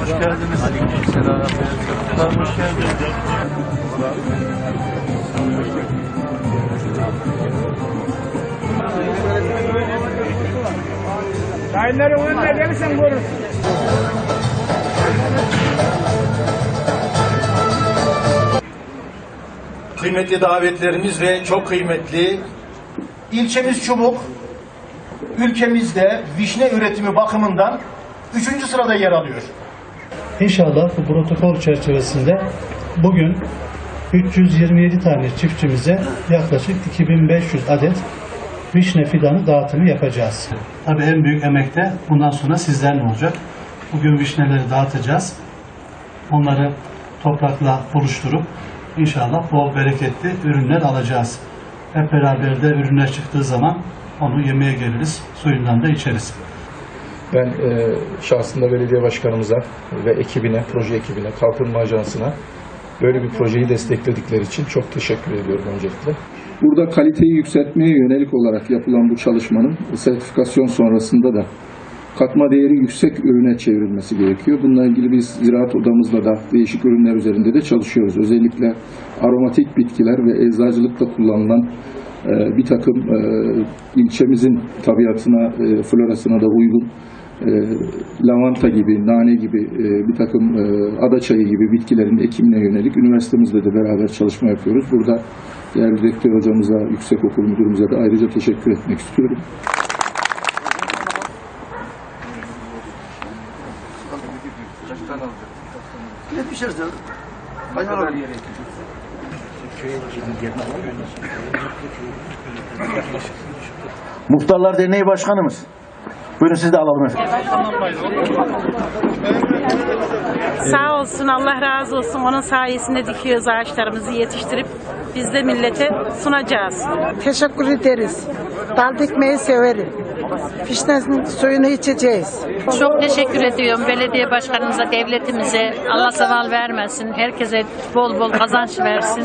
Hoş geldiniz. Aleykümselam. Hoş geldiniz. Dayıları önüne gelirsen görürsün. Kıymetli davetlerimiz ve çok kıymetli ilçemiz Çubuk ülkemizde vişne üretimi bakımından 3. sırada yer alıyor. İnşallah bu protokol çerçevesinde bugün 327 tane çiftçimize yaklaşık 2500 adet vişne fidanı dağıtımı yapacağız. Tabii en büyük emek de bundan sonra sizlerle olacak. Bugün vişneleri dağıtacağız. Onları toprakla buluşturup inşallah bol bereketli ürünler alacağız. Hep beraber de ürünler çıktığı zaman onu yemeye geliriz, suyundan da içeriz. Ben e, şahsında belediye başkanımıza ve ekibine, proje ekibine, Kalkınma Ajansı'na böyle bir projeyi destekledikleri için çok teşekkür ediyorum öncelikle. Burada kaliteyi yükseltmeye yönelik olarak yapılan bu çalışmanın sertifikasyon sonrasında da katma değeri yüksek ürüne çevrilmesi gerekiyor. Bununla ilgili biz ziraat odamızla da değişik ürünler üzerinde de çalışıyoruz. Özellikle aromatik bitkiler ve eczacılıkta kullanılan bir takım e, ilçemizin tabiatına, e, florasına da uygun e, lavanta gibi, nane gibi bir takım e, ada çayı gibi bitkilerin ekimine yönelik üniversitemizle de beraber çalışma yapıyoruz. Burada değerli rektör hocamıza, yüksek okul müdürümüze de ayrıca teşekkür etmek istiyorum. Muhtarlar Derneği Başkanımız. Buyurun siz de alalım efendim. Sağ olsun Allah razı olsun onun sayesinde dikiyoruz ağaçlarımızı yetiştirip biz de millete sunacağız. Teşekkür ederiz. Dal dikmeyi severim. Fişnesinin suyunu içeceğiz. Çok teşekkür ediyorum belediye başkanımıza, devletimize. Allah zeval vermesin. Herkese bol bol kazanç versin.